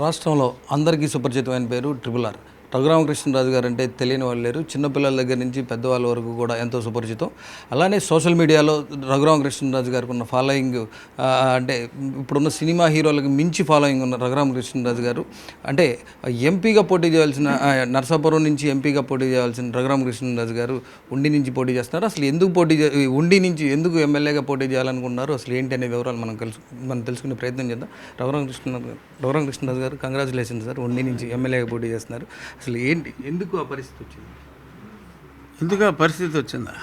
రాష్ట్రంలో అందరికీ సుపరిచితమైన పేరు ట్రిపుల్ ఆర్. రఘురామకృష్ణరాజు గారు అంటే తెలియని వాళ్ళు లేరు. చిన్నపిల్లల దగ్గర నుంచి పెద్దవాళ్ళ వరకు కూడా ఎంతో సుపరిచితం. అలానే సోషల్ మీడియాలో రఘురామకృష్ణరాజు గారికి ఉన్న ఫాలోయింగ్ అంటే ఇప్పుడున్న సినిమా హీరోలకు మించి ఫాలోయింగ్ ఉన్న రఘురామకృష్ణరాజు గారు. అంటే ఎంపీగా పోటీ చేయాల్సిన నర్సాపురం నరసాపురం నుంచి ఎంపీగా పోటీ చేయాల్సిన రఘురామకృష్ణరాజు గారు ఉండి నుంచి పోటీ చేస్తున్నారు. అసలు ఎందుకు పోటీ ఉండి నుంచి ఎందుకు ఎమ్మెల్యేగా పోటీ చేయాలనుకున్నారు? అసలు ఏంటి అనే వివరాలు మనం తెలుసు మనం తెలుసుకునే ప్రయత్నం చేద్దాం. రఘురామకృష్ణ రఘురామకృష్ణరాజు గారు కంగ్రాచులేషన్ సార్ ఉండి నుంచి ఎమ్మెల్యేగా పోటీ చేస్తున్నారు. అసలు ఏంటి? ఎందుకు ఆ పరిస్థితి వచ్చింది? ఎందుకు ఆ పరిస్థితి వచ్చిందా?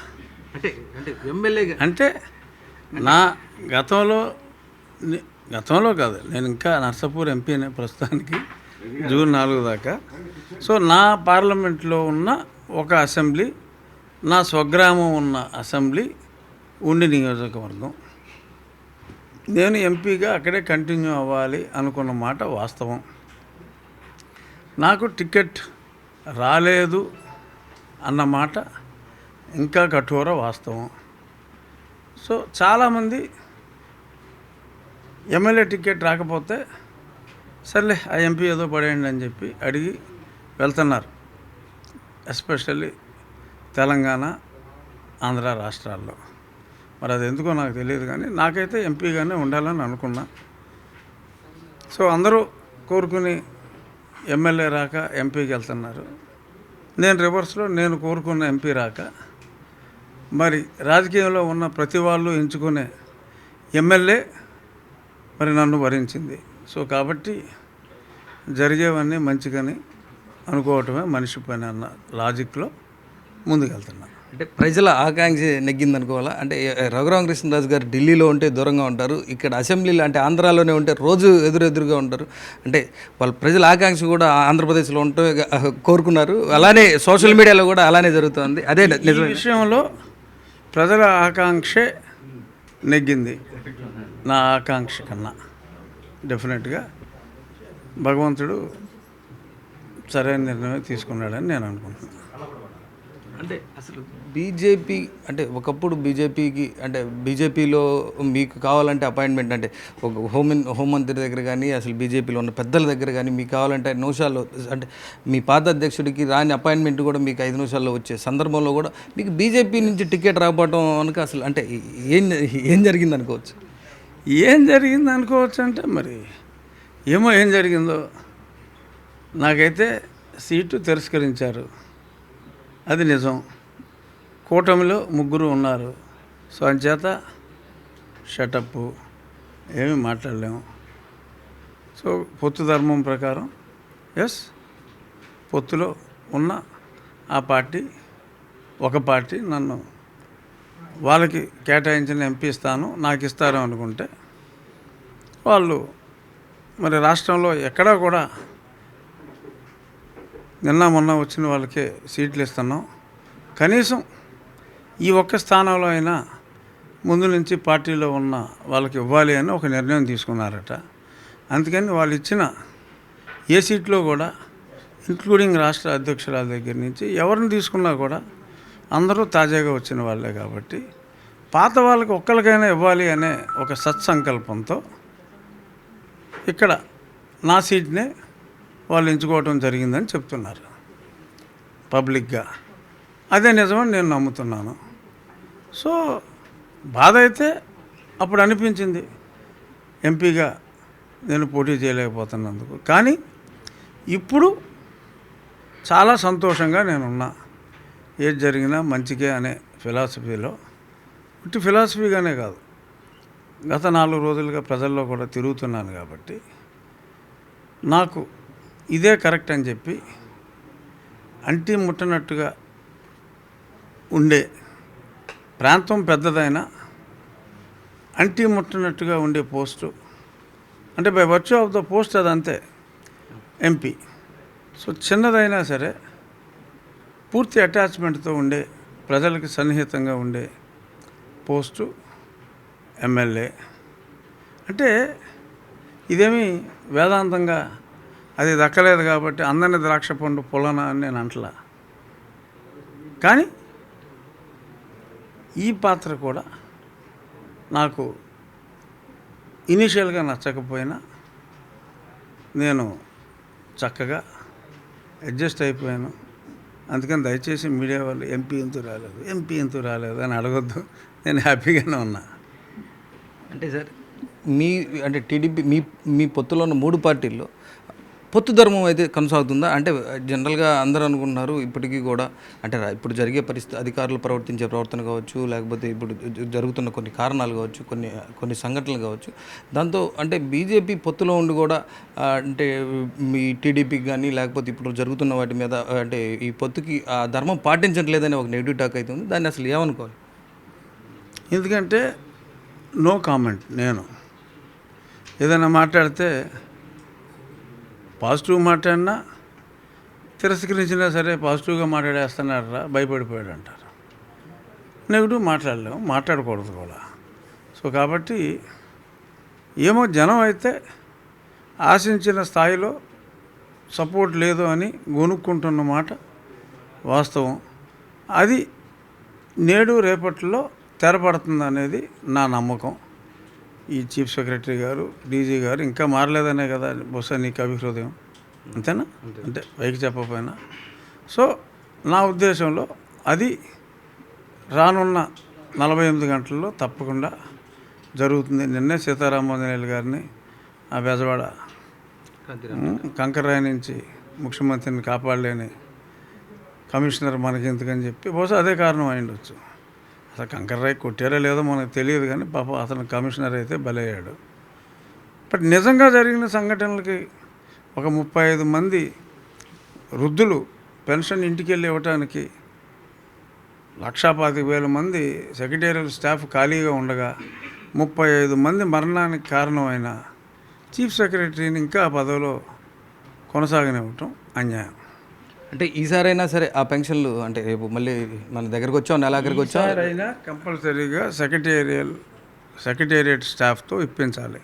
అంటే అంటే ఎమ్మెల్యేగా అంటే నా గతంలో గతంలో కాదు నేను ఇంకా నర్సాపూర్ ఎంపీనే ప్రస్తుతానికి జూన్ నాలుగు దాకా. సో నా పార్లమెంట్లో ఉన్న ఒక అసెంబ్లీ నా స్వగ్రామం ఉన్న అసెంబ్లీ ఉండి నియోజకవర్గం. నేను ఎంపీగా అక్కడే కంటిన్యూ అవ్వాలి అనుకున్న మాట వాస్తవం. నాకు టికెట్ రాలేదు అన్న మాట ఇంకా కఠోర వాస్తవం. సో చాలామంది ఎమ్మెల్యే టికెట్ రాకపోతే సర్లే ఆ ఎంపీ ఏదో పడేయండి అని చెప్పి అడిగి వెళ్తున్నారు. ఎస్పెషల్లీ తెలంగాణ ఆంధ్ర రాష్ట్రాల్లో. మరి అది ఎందుకో నాకు తెలియదు కానీ నాకైతే ఎంపీగానే ఉండాలని అనుకున్నా. సో అందరూ కోరుకుని ఎమ్మెల్యే రాక ఎంపీకి వెళ్తున్నారు. నేను రివర్స్లో నేను కోరుకున్న ఎంపీ రాక. మరి రాజకీయంలో ఉన్న ప్రతి వాళ్ళు ఎంచుకునే ఎమ్మెల్యే మరి నన్ను భరించింది సో కాబట్టి జరిగేవన్నీ మంచిగాని అనుకోవటమే మనిషి పని అన్న లాజిక్లో ముందుకెళ్తున్నాను. అంటే ప్రజల ఆకాంక్ష నెగ్గింది అనుకోవాలా అంటే రఘురామకృష్ణరాజు గారు ఢిల్లీలో ఉంటే దూరంగా ఉంటారు ఇక్కడ అసెంబ్లీలో అంటే ఆంధ్రాలోనే ఉంటే రోజు ఎదురెదురుగా ఉంటారు. అంటే వాళ్ళ ప్రజల ఆకాంక్ష కూడా ఆంధ్రప్రదేశ్లో ఉంటే కోరుకున్నారు. అలానే సోషల్ మీడియాలో కూడా అలానే జరుగుతుంది. అదే విషయంలో ప్రజల ఆకాంక్షే నెగ్గింది. నా ఆకాంక్ష కన్నా డెఫినెట్గా. భగవంతుడు సరైన నిర్ణయం తీసుకున్నాడని నేను అనుకుంటున్నాను. అంటే అసలు బీజేపీ అంటే ఒకప్పుడు బీజేపీకి అంటే బీజేపీలో మీకు కావాలంటే అపాయింట్మెంట్ అంటే ఒక హోమ్ హోంమంత్రి దగ్గర కానీ అసలు బీజేపీలో ఉన్న పెద్దల దగ్గర కానీ మీకు కావాలంటే ఐదు నిమిషాల్లో అంటే మీ పాత అధ్యక్షుడికి రాని అపాయింట్మెంట్ కూడా మీకు ఐదు నిమిషాల్లో వచ్చే సందర్భంలో కూడా మీకు బీజేపీ నుంచి టికెట్ రాకపోవడం కనుక అసలు అంటే ఏం ఏం జరిగింది అనుకోవచ్చు? ఏం జరిగింది అనుకోవచ్చు అంటే మరి ఏమో ఏం జరిగిందో. నాకైతే సీటు తిరస్కరించారు. అది నిజం. కూటమిలో ముగ్గురు ఉన్నారు. సో అంచేత షటప్ ఏమీ మాట్లాడలేము సో పొత్తు ధర్మం ప్రకారం ఎస్ పొత్తులో ఉన్న ఆ పార్టీ ఒక పార్టీ నన్ను వాళ్ళకి కేటాయించిన ఎంపీ స్థానం నాకు ఇస్తారు అనుకుంటే వాళ్ళు మరి రాష్ట్రంలో ఎక్కడా కూడా నిన్న మొన్న వచ్చిన వాళ్ళకే సీట్లు ఇస్తున్నాం. కనీసం ఈ ఒక్క స్థానంలో అయినా ముందు నుంచి పార్టీలో ఉన్న వాళ్ళకి ఇవ్వాలి అని ఒక నిర్ణయం తీసుకున్నారట. అందుకని వాళ్ళు ఇచ్చిన ఏ సీట్లో కూడా ఇంక్లూడింగ్ రాష్ట్ర అధ్యక్షురాల దగ్గర నుంచి ఎవరిని తీసుకున్నా కూడా అందరూ తాజాగా వచ్చిన వాళ్ళే కాబట్టి పాత వాళ్ళకి ఒక్కరికైనా ఇవ్వాలి అనే ఒక సత్సంకల్పంతో ఇక్కడ నా సీట్నే వాళ్ళు ఎంచుకోవటం జరిగిందని చెప్తున్నారు. పబ్లిక్గా. అదే నిజమని నేను నమ్ముతున్నాను. సో బాధ అయితే అప్పుడు అనిపించింది. ఎంపీగా నేను పోటీ చేయలేకపోతున్నందుకు. కానీ ఇప్పుడు చాలా సంతోషంగా నేనున్నా. ఏది జరిగినా మంచికే అనే ఫిలాసఫీలో. ఇటు ఫిలాసఫీగానే కాదు. గత నాలుగు రోజులుగా ప్రజల్లో కూడా తిరుగుతున్నాను కాబట్టి నాకు ఇదే కరెక్ట్ అని చెప్పి అంటి ముట్టనట్టుగా ఉండే ప్రాంతం పెద్దదైనా అంటి ముట్టనట్టుగా ఉండే పోస్టు. అంటే by virtue of the post అది అంతే ఎంపీ. సో చిన్నదైనా సరే పూర్తి అటాచ్మెంట్తో ఉండే ప్రజలకు సన్నిహితంగా ఉండే పోస్టు ఎమ్మెల్యే. అంటే ఇదేమి వేదాంతంగా అది దక్కలేదు కాబట్టి అందరిని ద్రాక్ష పండు పొలన అని నేను అంటలా. కానీ ఈ పాత్ర కూడా నాకు ఇనిషియల్గా నచ్చకపోయినా నేను చక్కగా అడ్జస్ట్ అయిపోయాను. అందుకని దయచేసి మీడియా వాళ్ళు ఎంపీ ఎంతు రాలేదు ఎంపీ ఎంతూ రాలేదు అని అడగొద్దు. నేను హ్యాపీగానే ఉన్నా. అంటే సార్ మీ అంటే టీడీపీ మీ మీ పొత్తులో ఉన్న మూడు పార్టీల్లో పొత్తు ధర్మం అయితే కొనసాగుతుందా? అంటే జనరల్గా అందరూ అనుకుంటున్నారు ఇప్పటికీ కూడా అంటే ఇప్పుడు జరిగే పరిస్థితి అధికారులు ప్రవర్తించే ప్రవర్తన కావచ్చు లేకపోతే ఇప్పుడు జరుగుతున్న కొన్ని కారణాలు కావచ్చు కొన్ని కొన్ని సంఘటనలు కావచ్చు దాంతో అంటే బీజేపీ పొత్తులో ఉండి కూడా అంటే మీ టీడీపీకి కానీ లేకపోతే ఇప్పుడు జరుగుతున్న వాటి మీద అంటే ఈ పొత్తుకి ఆ ధర్మం పాటించట్లేదని ఒక నెగిటివ్ టాక్ అయితే ఉంది. దాన్ని అసలు ఏమనుకోవాలి? ఎందుకంటే నో కామెంట్ నేను. ఏదైనా మాట్లాడితే పాజిటివ్ మాట్లాడినా తిరస్కరించినా సరే పాజిటివ్గా మాట్లాడేస్తున్నారా భయపడిపోయాడు అంటారు నెగిటివ్ మాట్లాడలేము మాట్లాడకూడదు కూడా. సో కాబట్టి ఏమో జనం అయితే ఆశించిన స్థాయిలో సపోర్ట్ లేదు అని గొనుక్కుంటున్న మాట వాస్తవం. అది నేడు రేపట్లో తెరపడుతుంది అనేది నా నమ్మకం. ఈ చీఫ్ సెక్రటరీ గారు డీజీ గారు ఇంకా మారలేదనే కదా బహుశా నీకు అభిహృదయం. అంతేనా? అంటే పైకి చెప్పకపోయినా. సో నా ఉద్దేశంలో అది రానున్న నలభై ఎనిమిది గంటల్లో తప్పకుండా జరుగుతుంది. నిన్నే సీతారామోజనేలు గారిని ఆ బెజవాడ కంకర్రాయి నుంచి ముఖ్యమంత్రిని కాపాడలేని కమిషనర్ మనకి ఎందుకని చెప్పి బహుశా అదే కారణం అయి ఉండొచ్చు. అసలు కంకర్రాయి కొట్టారో లేదో మనకు తెలియదు కానీ పాప అతను కమిషనర్ అయితే బలయ్యాడు. బట్ నిజంగా జరిగిన సంఘటనలకి ఒక ముప్పై ఐదు మంది వృద్ధులు పెన్షన్ ఇంటికి వెళ్ళి ఇవ్వటానికి లక్షా పాతిక వేల మంది సెక్రటేరియల్ స్టాఫ్ ఖాళీగా ఉండగా ముప్పై ఐదు మంది మరణానికి కారణమైన చీఫ్ సెక్రటరీని ఇంకా ఆ పదవిలో కొనసాగనివ్వటం అన్యాయం. అంటే ఈసారైనా సరే ఆ పెన్షన్లు అంటే రేపు మళ్ళీ మన దగ్గరకు వచ్చాం నెల ఆఖరికి వచ్చాం కంపల్సరీగా సెక్రటేరియల్ సెక్రటేరియట్ స్టాఫ్తో ఇప్పించాలి.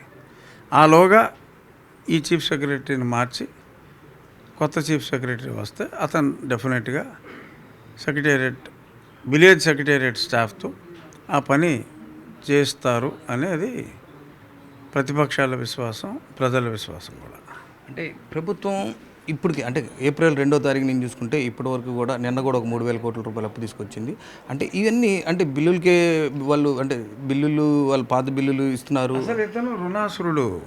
ఆలోగా ఈ చీఫ్ సెక్రటరీని మార్చి కొత్త చీఫ్ సెక్రటరీ వస్తే అతను డెఫినెట్గా సెక్రటేరియట్ విలేజ్ సెక్రటేరియట్ స్టాఫ్తో ఆ పని చేస్తారు అనేది ప్రతిపక్షాల విశ్వాసం ప్రజల విశ్వాసం కూడా. అంటే ప్రభుత్వం ఇప్పటికి అంటే ఏప్రిల్ రెండో తారీఖు నేను చూసుకుంటే ఇప్పటి వరకు కూడా నిన్న కూడా ఒక మూడు వేల కోట్ల రూపాయలు అప్పు తీసుకొచ్చింది. అంటే ఇవన్నీ అంటే బిల్లులకే వాళ్ళు అంటే బిల్లులు వాళ్ళు పాత బిల్లులు ఇస్తున్నారు. అసలు ఇతను రుణాసురుడు.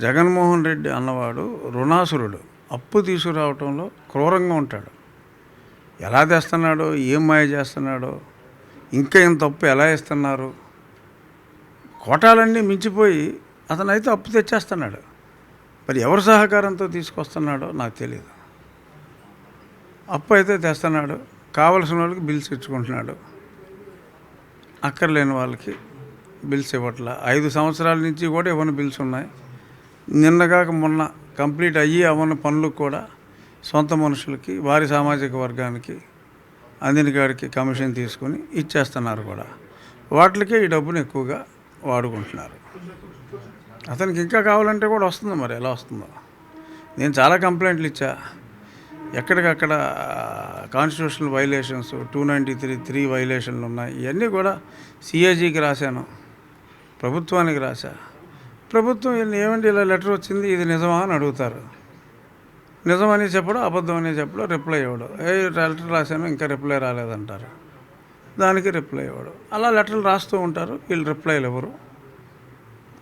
జగన్మోహన్ రెడ్డి అన్నవాడు రుణాసురుడు. అప్పు తీసుకురావటంలో క్రూరంగా ఉంటాడు. ఎలా తెస్తున్నాడో ఏం మాయ చేస్తున్నాడో ఇంకా ఇంత అప్పు ఎలా ఇస్తున్నారు కోటాలన్నీ మించిపోయి అతనైతే అప్పు తెచ్చేస్తున్నాడు. మరి ఎవరి సహకారంతో తీసుకొస్తున్నాడో నాకు తెలియదు అప్పు అయితే తెస్తున్నాడు కావలసిన వాళ్ళకి బిల్స్ ఇచ్చుకుంటున్నాడు. అక్కర్లేని వాళ్ళకి బిల్స్ ఇవ్వట్లా. ఐదు సంవత్సరాల నుంచి కూడా ఇవ్వని బిల్స్ ఉన్నాయి. నిన్నగాక మొన్న కంప్లీట్ అయ్యి అవ్వని పనులకు కూడా సొంత మనుషులకి వారి సామాజిక వర్గానికి అందిన గారికి కమిషన్ తీసుకొని ఇచ్చేస్తున్నారు కూడా. వాటికే ఈ డబ్బును ఎక్కువగా వాడుకుంటున్నారు. అతనికి ఇంకా కావాలంటే కూడా వస్తుంది మరి ఎలా వస్తుందో. నేను చాలా కంప్లైంట్లు ఇచ్చా. ఎక్కడికక్కడ constitutional violations two ninety three three వైలేషన్లు ఉన్నాయి. ఇవన్నీ కూడా సిఏజీకి రాశాను. ప్రభుత్వానికి రాశా. ప్రభుత్వం వీళ్ళని ఏమంటే ఇలా లెటర్ వచ్చింది ఇది నిజమా అని అడుగుతారు. నిజమని చెప్పడం అబద్ధం అని చెప్పడం రిప్లై ఇవ్వడం. ఏ లెటర్ రాశాను ఇంకా రిప్లై రాలేదంటారు. దానికి రిప్లై ఇవ్వడం. అలా లెటర్లు రాస్తూ ఉంటారు వీళ్ళు రిప్లైలు ఇవ్వరు.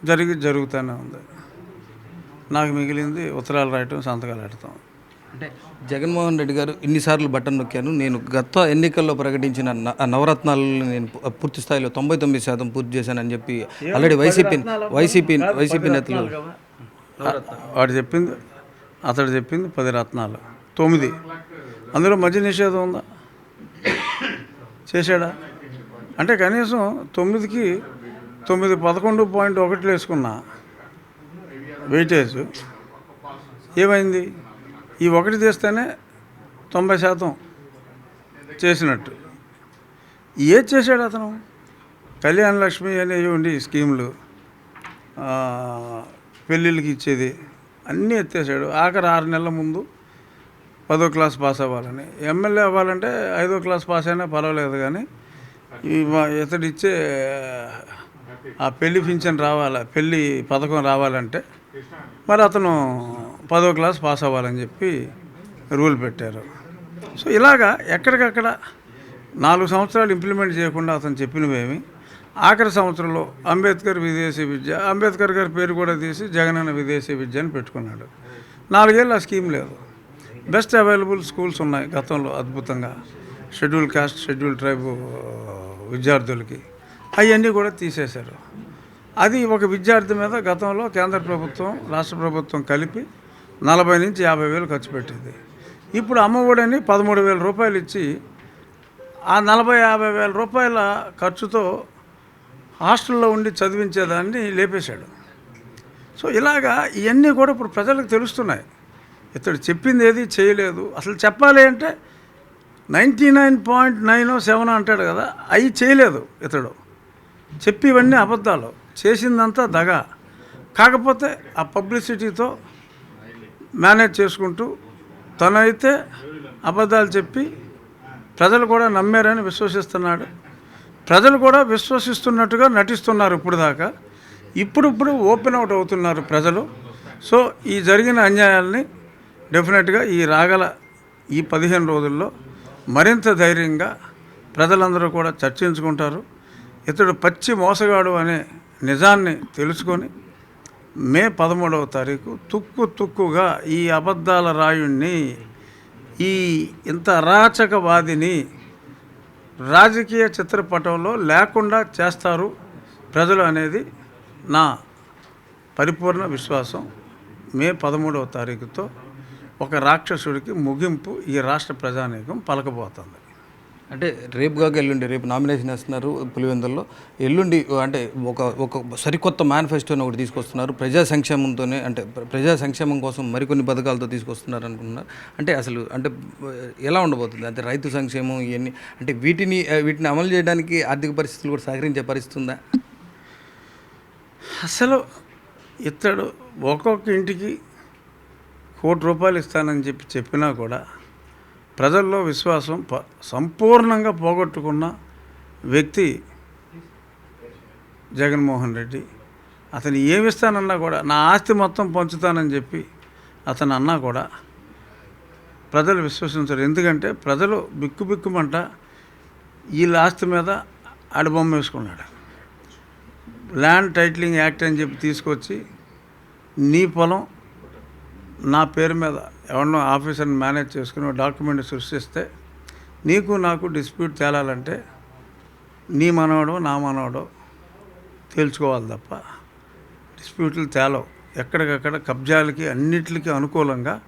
జరిగి జరుగుతూనే ఉంది. నాకు మిగిలింది ఉత్తరాలు రాయటం సంతకాలు పెడతాం అంటే జగన్మోహన్ రెడ్డి గారు ఇన్నిసార్లు బటన్ నొక్కాను నేను గత ఎన్నికల్లో ప్రకటించిన నవరత్నాలను నేను పూర్తి స్థాయిలో తొంభై తొమ్మిది శాతం పూర్తి చేశానని చెప్పి ఆల్రెడీ వైసీపీ వైసీపీ వైసీపీ నేతలు వాడు చెప్పింది అతడు చెప్పింది పది రత్నాలు. తొమ్మిది. అందులో మద్య నిషేధం ఉందా? చేశాడా? అంటే కనీసం తొమ్మిదికి తొమ్మిది పదకొండు పాయింట్ ఒకటి వేసుకున్నా వెయిటేజ్. ఏమైంది? ఈ ఒకటి తీస్తేనే తొంభై శాతం చేసినట్టు. ఏది చేశాడు అతను? కళ్యాణ లక్ష్మి అనేవి ఉండి స్కీములు పెళ్ళిళ్ళకి ఇచ్చేది అన్నీ ఎత్తేసాడు. ఆఖరి ఆరు నెలల ముందు పదో క్లాస్ పాస్ అవ్వాలని. ఎమ్మెల్యే అవ్వాలంటే ఐదో క్లాస్ పాస్ అయినా పర్వాలేదు కానీ ఈ ఆ పెళ్ళి పింఛన్ రావాల పెళ్ళి పథకం రావాలంటే మరి అతను పదో క్లాస్ పాస్ అవ్వాలని చెప్పి రూల్ పెట్టారు. సో ఇలాగా ఎక్కడికక్కడ నాలుగు సంవత్సరాలు ఇంప్లిమెంట్ చేయకుండా అతను చెప్పినవేమి ఆఖరి సంవత్సరంలో అంబేద్కర్ విదేశీ విద్య అంబేద్కర్ గారి పేరు కూడా తీసి జగనన్న విదేశీ విద్య అని పెట్టుకున్నాడు. నాలుగేళ్ళు ఆ స్కీమ్ లేదు. బెస్ట్ అవైలబుల్ స్కూల్స్ ఉన్నాయి గతంలో అద్భుతంగా. షెడ్యూల్ కాస్ట్ షెడ్యూల్ ట్రైబ్ విద్యార్థులకి. అవన్నీ కూడా తీసేశారు. అది ఒక విద్యార్థి మీద గతంలో కేంద్ర ప్రభుత్వం రాష్ట్ర ప్రభుత్వం కలిపి నలభై నుంచి యాభై వేలు ఖర్చు పెట్టింది. ఇప్పుడు అమ్మఒడని పదమూడు వేల రూపాయలు ఇచ్చి ఆ నలభై యాభై వేల రూపాయల ఖర్చుతో హాస్టల్లో ఉండి చదివించేదాన్ని లేపేశాడు. సో ఇలాగా ఇవన్నీ కూడా ఇప్పుడు ప్రజలకు తెలుస్తున్నాయి. ఇతడు చెప్పింది ఏది చేయలేదు. అసలు చెప్పాలి అంటే ninety nine point nine seven అంటాడు కదా అవి చేయలేదు ఇతడు. చెప్పి ఇవన్నీ అబద్ధాలు. చేసిందంతా దగ. కాకపోతే ఆ పబ్లిసిటీతో మేనేజ్ చేసుకుంటూ తనైతే అబద్ధాలు చెప్పి ప్రజలు కూడా నమ్మారని విశ్వసిస్తున్నాడు. ప్రజలు కూడా విశ్వసిస్తున్నట్టుగా నటిస్తున్నారు ఇప్పుడు దాకా. ఇప్పుడిప్పుడు ఓపెన్ అవుట్ అవుతున్నారు ప్రజలు. సో ఈ జరిగిన అన్యాయాల్ని డెఫినెట్గా ఈ రాగల ఈ పదిహేను రోజుల్లో మరింత ధైర్యంగా ప్రజలందరూ కూడా చర్చించుకుంటారు. ఇతడు పచ్చి మోసగాడు అనే నిజాన్ని తెలుసుకొని మే పదమూడవ తారీఖు తుక్కు తుక్కుగా ఈ అబద్ధాల రాయుణ్ణి ఈ ఇంత అరాచకవాదిని రాజకీయ చిత్రపటంలో లేకుండా చేస్తారు ప్రజలు అనేది నా పరిపూర్ణ విశ్వాసం. మే పదమూడవ తారీఖుతో ఒక రాక్షసుడికి ముగింపు ఈ రాష్ట్ర ప్రజానీకం పలకబోతుంది. అంటే రేపుగా ఎల్లుండి రేపు నామినేషన్ వేస్తున్నారు పులివెందుల్లో. ఎల్లుండి అంటే ఒక ఒక సరికొత్త మేనిఫెస్టోని ఒకటి తీసుకొస్తున్నారు. ప్రజా సంక్షేమంతోనే అంటే ప్రజా సంక్షేమం కోసం మరికొన్ని పథకాలతో తీసుకొస్తున్నారు అనుకుంటున్నారు. అంటే అసలు అంటే ఎలా ఉండబోతుంది? అంటే రైతు సంక్షేమం ఇవన్నీ అంటే వీటిని వీటిని అమలు చేయడానికి ఆర్థిక పరిస్థితులు కూడా సహకరించే పరిస్థితి ఉందా? అసలు ఇతడు ఒక్కొక్క ఇంటికి కోటి రూపాయలు ఇస్తానని చెప్పి చెప్పినా కూడా ప్రజల్లో విశ్వాసం ప సంపూర్ణంగా పోగొట్టుకున్న వ్యక్తి జగన్మోహన్ రెడ్డి. అతను ఏమిస్తానన్నా కూడా నా ఆస్తి మొత్తం పంచుతానని చెప్పి అతను అన్నా కూడా ప్రజలు విశ్వసించరు. ఎందుకంటే ప్రజలు బిక్కు బిక్కుమంట వీళ్ళ ఆస్తి మీద ఆడబొమ్మ వేసుకున్నాడు. ల్యాండ్ టైటిలింగ్ యాక్ట్ అని చెప్పి తీసుకొచ్చి నీ పొలం నా పేరు మీద ఎవరినో ఆఫీసర్ని మేనేజ్ చేసుకుని డాక్యుమెంట్ సృష్టిస్తే నీకు నాకు డిస్ప్యూట్ తేలాలంటే నీ మనవడో నా మనవడో తేల్చుకోవాలి తప్ప డిస్ప్యూట్లు తేలవు. ఎక్కడికక్కడ కబ్జాలకి అన్నిటికీ అనుకూలంగా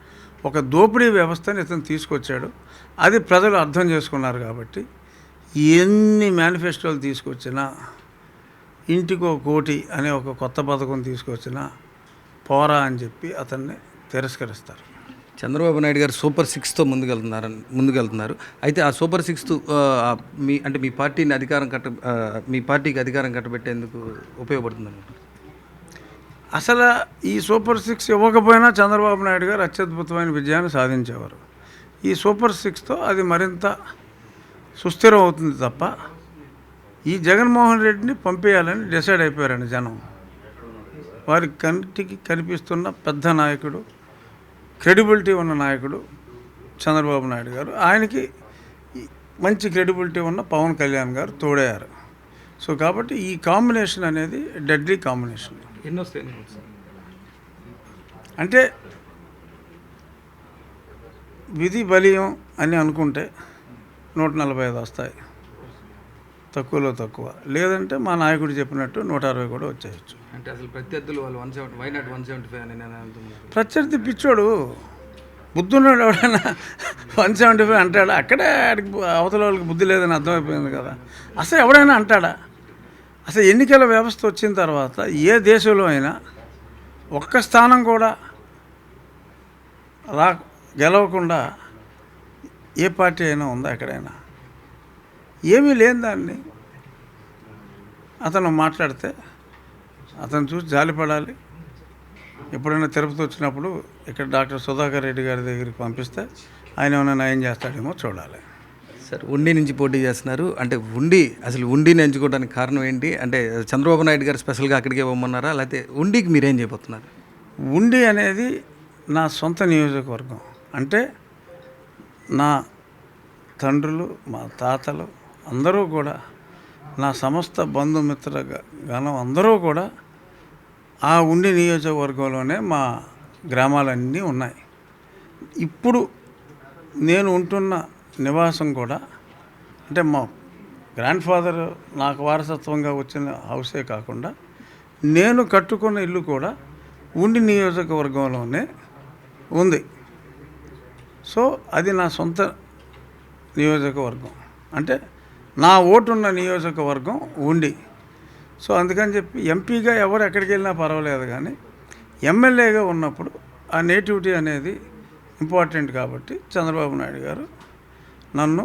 ఒక దోపిడీ వ్యవస్థని ఇతను తీసుకొచ్చాడు. అది ప్రజలు అర్థం చేసుకున్నారు కాబట్టి ఎన్ని మేనిఫెస్టోలు తీసుకొచ్చినా ఇంటికో కోటి అనే ఒక కొత్త పథకం తీసుకొచ్చినా పోరా అని చెప్పి అతన్ని తిరస్కరిస్తారు. చంద్రబాబు నాయుడు గారు సూపర్ సిక్స్తో ముందుకెళ్తున్నారు ముందుకెళ్తున్నారు. అయితే ఆ సూపర్ సిక్స్ మీ అంటే మీ పార్టీని అధికారం కట్ట మీ పార్టీకి అధికారం కట్టబెట్టేందుకు ఉపయోగపడుతుంది అసలు ఈ సూపర్ సిక్స్ ఇవ్వకపోయినా చంద్రబాబు నాయుడు గారు అత్యద్భుతమైన విజయాన్ని సాధించేవారు. ఈ సూపర్ సిక్స్తో అది మరింత సుస్థిరం అవుతుంది తప్ప ఈ జగన్మోహన్ రెడ్డిని పంపేయాలని డిసైడ్ అయిపోయారండి జనం. వారి కంటికి కనిపిస్తున్న పెద్ద నాయకుడు క్రెడిబిలిటీ ఉన్న నాయకుడు చంద్రబాబు నాయుడు గారు. ఆయనకి మంచి క్రెడిబిలిటీ ఉన్న పవన్ కళ్యాణ్ గారు తోడయ్యారు. సో కాబట్టి ఈ కాంబినేషన్ అనేది డెడ్లీ కాంబినేషన్. అంటే విధి బలీయం అని అనుకుంటే నూట నలభై ఐదు వస్తాయి. తక్కువలో తక్కువ. లేదంటే మా నాయకుడు చెప్పినట్టు నూట అరవై కూడా వచ్చేయచ్చు. అంటే అసలు ప్రత్యర్థులు వాళ్ళు one seventy why not one seventy five అని నేను ప్రత్యర్థి పిచ్చోడు. బుద్ధున్నాడు ఎవడైనా వన్ సెవెంటీ ఫైవ్ అంటాడా? అక్కడే ఆడికి అవతల వాళ్ళకి బుద్ధి లేదని అర్థమైపోయింది కదా. అసలు ఎవడైనా అంటాడా? అసలు ఎన్నికల వ్యవస్థ వచ్చిన తర్వాత ఏ దేశంలో అయినా ఒక్క స్థానం కూడా రా గెలవకుండా ఏ పార్టీ అయినా ఉందా ఎక్కడైనా? ఏమీ లేని దాన్ని. అతను మాట్లాడితే అతను చూసి జాలిపడాలి ఎప్పుడైనా తిరుపతి వచ్చినప్పుడు ఇక్కడ డాక్టర్ సుధాకర్ రెడ్డి గారి దగ్గరికి పంపిస్తే ఆయన ఏమైనా నయం చేస్తాడేమో చూడాలి. సార్ ఉండి నుంచి పోటీ చేస్తున్నారు. అంటే ఉండి అసలు ఉండిని ఎంచుకోవడానికి కారణం ఏంటి? అంటే చంద్రబాబు నాయుడు గారు స్పెషల్గా అక్కడికే పోమన్నారా? లేకపోతే ఉండికి మీరేం చేయబోతున్నారు ఉండి అనేది నా సొంత నియోజకవర్గం. అంటే నా తండ్రులు మా తాతలు అందరూ కూడా నా సమస్త బంధుమిత్ర గణం అందరూ కూడా ఆ ఉండి నియోజకవర్గంలోనే మా గ్రామాలన్నీ ఉన్నాయి. ఇప్పుడు నేను ఉంటున్న నివాసం కూడా అంటే మా గ్రాండ్ ఫాదర్ నాకు వారసత్వంగా వచ్చిన హౌసే కాకుండా నేను కట్టుకున్న ఇల్లు కూడా ఉండి నియోజకవర్గంలోనే ఉంది. సో అది నా సొంత నియోజకవర్గం. అంటే నా ఓటున్న నియోజకవర్గం ఉండి సో అందుకని చెప్పి ఎంపీగా ఎవరు ఎక్కడికి వెళ్ళినా పర్వాలేదు కానీ ఎమ్మెల్యేగా ఉన్నప్పుడు ఆ నేటివిటీ అనేది ఇంపార్టెంట్ కాబట్టి చంద్రబాబు నాయుడు గారు నన్ను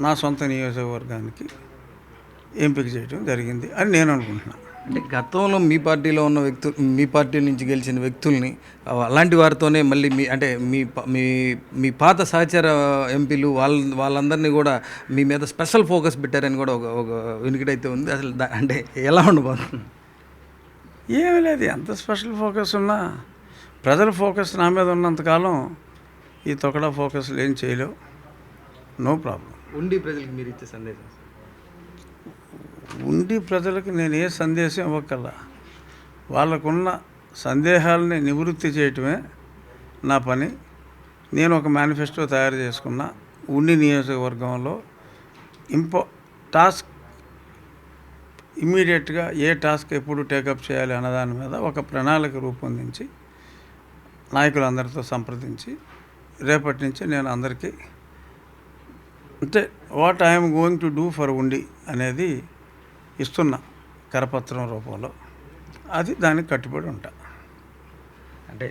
నా సొంత నియోజకవర్గానికి ఎంపిక చేయడం జరిగింది అని నేను అనుకుంటున్నాను. అంటే గతంలో మీ పార్టీలో ఉన్న వ్యక్తులు మీ పార్టీ నుంచి గెలిచిన వ్యక్తుల్ని అలాంటి వారితోనే మళ్ళీ మీ అంటే మీ మీ మీ పాత సహచర ఎంపీలు వాళ్ళ వాళ్ళందరినీ కూడా మీ మీద స్పెషల్ ఫోకస్ పెట్టారని కూడా ఒక ఒక వినికిడైతే ఉంది. అసలు అంటే ఎలా ఉండబోతుంది? ఏమీ లేదు. ఎంత స్పెషల్ ఫోకస్ ఉన్నా ప్రజల ఫోకస్ నా మీద ఉన్నంతకాలం ఈ తొకడా ఫోకస్లు ఏం చేయలేవు. No problem. ఉండి ప్రజలకు మీరు ఇచ్చే సందేశం. ఉండి ప్రజలకు నేను ఏ సందేశం ఇవ్వకల్లా వాళ్ళకున్న సందేహాలని నివృత్తి చేయటమే నా పని. నేను ఒక మేనిఫెస్టో తయారు చేసుకున్న ఉండి నియోజకవర్గంలో ఇంపో టాస్క్ ఇమ్మీడియట్గా ఏ టాస్క్ ఎప్పుడు టేకప్ చేయాలి అన్నదాని మీద ఒక ప్రణాళిక రూపొందించి నాయకులందరితో సంప్రదించి రేపటి నుంచి నేను అందరికీ అంటే what I'm going to do for ఉండి అనేది ఇస్తున్నా కరపత్రం రూపంలో అది దానికి కట్టుబడి ఉంటా. అంటే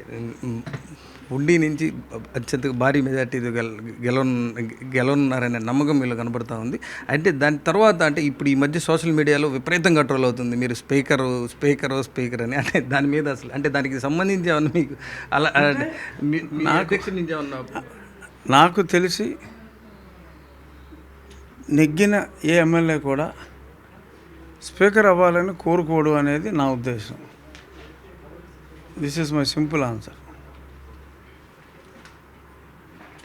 ఉండి నుంచి అత్యంత భారీ మెజార్టీ గెల గెలవ గెలవన్నారనే నమ్మకం మీలో కనబడుతూ ఉంది. అంటే దాని తర్వాత అంటే ఇప్పుడు ఈ మధ్య సోషల్ మీడియాలో విపరీతంగా ట్రోల్ అవుతుంది. మీరు స్పీకర్ స్పీకర్ స్పీకర్ అని. అంటే దాని మీద అసలు అంటే దానికి సంబంధించి ఏమన్నా మీకు అలా నుంచి ఏమన్నా నాకు తెలిసి నెగ్గిన ఏ ఎమ్మెల్యే కూడా స్పీకర్ అవ్వాలని కోరుకోడు అనేది నా ఉద్దేశం. This is my simple answer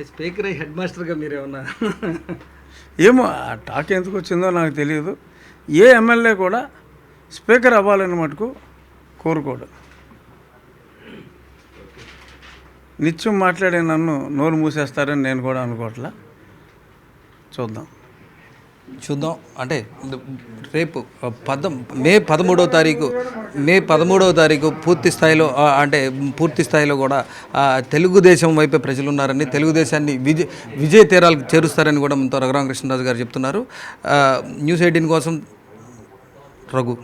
speaker head మాస్టర్గా మీరు ఏమన్నా ఏమో ఆ టాక్ ఎందుకు వచ్చిందో నాకు తెలియదు. ఏ ఎమ్మెల్యే కూడా స్పీకర్ అవ్వాలని మటుకు కోరుకోడు. నిత్యం మాట్లాడే నన్ను నోరు మూసేస్తారని నేను కూడా అనుకోవట్లా. చూద్దాం. చూద్దాం. అంటే రేపు పద మే పదమూడవ తారీఖు మే పదమూడవ తారీఖు పూర్తి స్థాయిలో అంటే పూర్తి స్థాయిలో కూడా తెలుగుదేశం వైపే ప్రజలు ఉన్నారని తెలుగుదేశాన్ని విజయ విజయ తీరాలకు చేరుస్తారని కూడా మనతో రఘురామకృష్ణరాజు గారు చెప్తున్నారు. న్యూస్ ఎయిటీన్ కోసం రఘు.